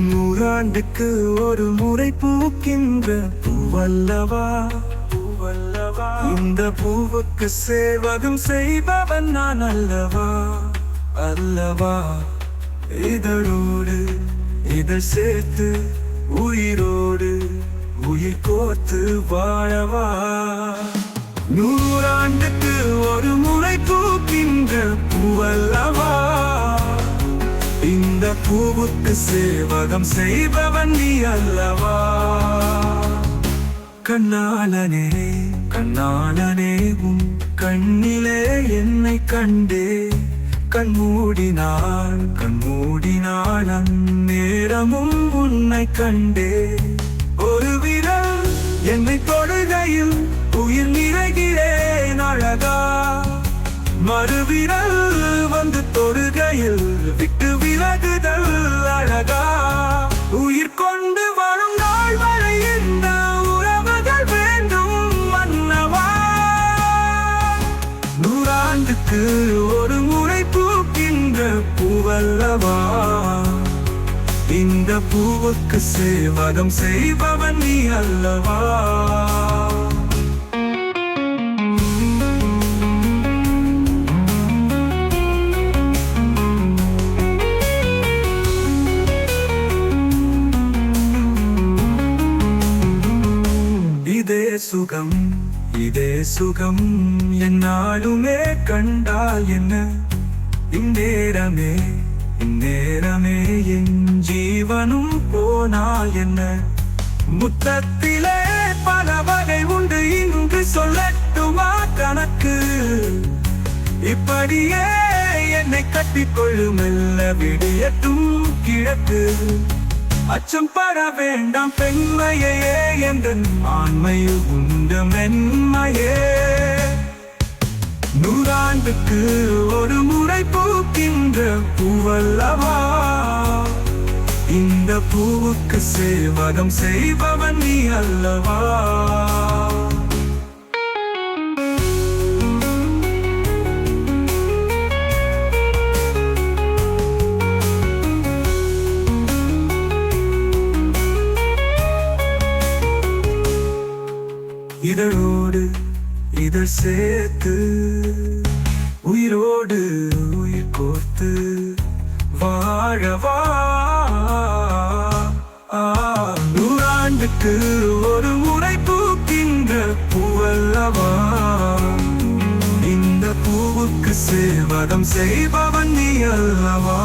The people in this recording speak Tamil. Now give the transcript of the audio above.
நூறாண்டுக்கு ஒரு முறை பூக்கின்ற பூவல்லவா பூவல்லவா. இந்த பூவுக்கு சேவகம் செய்பவன் நான் அல்லவா? அல்லவா? இதழோடு இதழ் சேர்த்து உயிரோடு உயிர் கோர்த்து வாழவா? நூறாண்டுக்கு ஒரு முறை பூக்கின்ற பூவல்லவா? இந்த பூவுக்கு சேவகம் செய்பவன் நீ அல்லவா? கண்ணாளனே கண்ணாளனே உன் கண்ணிலே என்னை கண்டே. கண்மூடினாள் கண்மூடினாள் அந்நேரமும் உன்னை கண்டே. ஒரு விரல் என்னை தொழுகையில் நூறாண்டுக்கு ஒரு முறை பூக்கின்ற பூவல்லவா? இந்த பூவுக்கு சேவகம் செய்பவன் நீ அல்லவா? இதே சுகம் இதே சுகம் என்னாலுமே கண்டால் என்ன? இந்நேரமே இந்நேரமே என் ஜீவனும் போனால் என்ன? முத்தத்திலே பல வகை உண்டு இங்கு சொல்லட்டுமா கணக்கு? இப்படியே என்னை கட்டிக்கொள்ளும் மெல்ல விடியட்டும் கிழக்கு. அச்சம் பட வேண்டாம் பெண்மையே என்ற ஆண்மையில் உண்டு மென்மையே. நூறாண்டுக்கு ஒரு முறை பூக்கின்ற பூவல்லவா. இந்த பூவுக்கு சேவகம் செய்பவன் நீ அல்லவா. இதழோடு இதழ் சேர்த்து உயிரோடு உயிர் கோர்த்து வாழவா நூறாண்டுக்கு ஒரு முறை பூக்கின்ற பூவல்லவா. இந்த பூவுக்கு சேவகம் செய்பவன் நீ அல்லவா?